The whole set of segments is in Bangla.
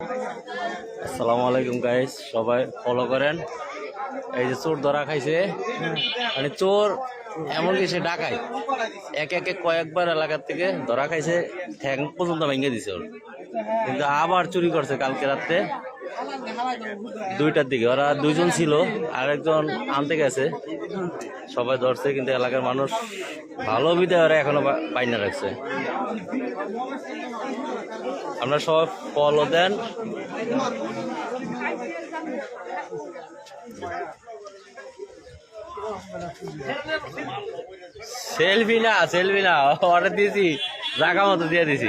আসসালামু আলাইকুম গাইস সবাই ফলো করেন। এই যে চোর ধরা খাইছে। মানে চোর এমনকি সে ডাকায়? এক একে কয়েকবার এলাকার থেকে ধরা খাইছে, ঠ্যাং পর্যন্ত ভেঙে দিছে ওর। কিন্তু আবার চুরি করছে কালকে রাত্রে দুইটার দিকে। ওরা দুইজন ছিল আর একজন আনতে গেছে। সবাই ধরছে, কিন্তু এলাকার মানুষ ভালো বিদায় ওরা এখনও বাইনা রাখছে। আপনারা সবাই ফলো দেন। সেলফি না সেলফি না, অর্ডার দিয়েছি, জাগা মতো দিয়ে দিছি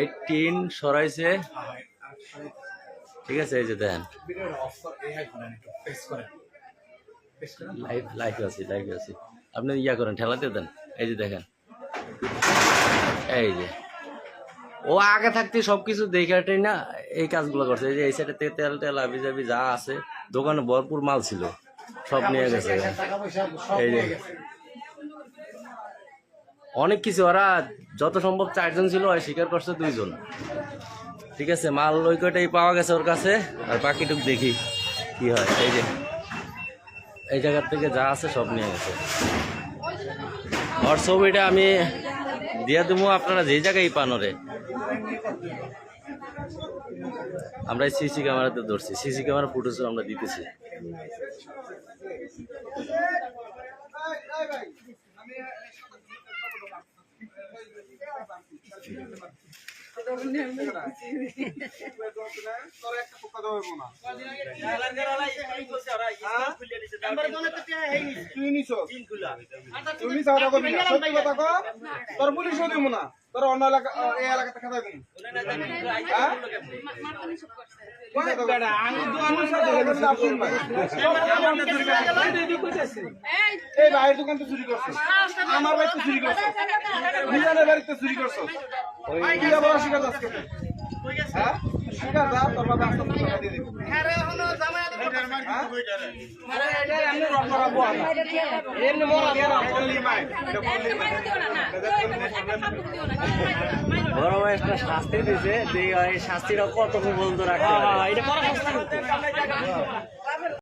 এই টিন সরাইছে। ঠিক আছে, এই যে আপনি ইয়া করেন, ঠেলাতে দেন। এই যে দেখেন। এই যে। ও আগে থাকতে সবকিছু দেখাটাই না, এই কাজগুলো করছে। এই যে এই সাইডে তেল টেল আবি যা আছে, দোকানে ভরপুর মাল ছিল। সব নিয়ে গেছে। এই যে। অনেক কিছু, ওরা যত সম্ভব চারজন ছিল আর স্বীকার করছে দুইজন। ঠিক আছে, মাল ওই কয়টাই পাওয়া গেছে ওর কাছে, আর বাকিটুক দেখি কি হয়। এই যে, এই জায়গার থেকে যা আছে সব নিয়ে গেছে। ওর ছবিটা আমি দিয়ে দেবো, আপনারা যে জায়গায় পান ওরে। আমরা সিসি ক্যামেরাতে ধরছি, সিসি ক্যামেরা ফুটেজও আমরা দিতেছি। তুমি চাওয়া করবি না সত্যি কথা কো তোর পুলিশও দিব না তোর অন্য এলাকা এই এলাকাতে খাতা দিন এই বাইরের দোকান তো চুরি করছ। আমার বাড়িতে চুরি করছ। মিজানের বাড়িতে চুরি করছ। অস্বীকার আজকে। হ্যাঁ? স্বীকার যা তোর বাবা আস্তে আস্তে দিয়ে দিবি। হ্যাঁ এমনি বললি বড় ভাই শাস্তি দিছে যে শাস্তিটা কত পর্যন্ত রাখতে এটা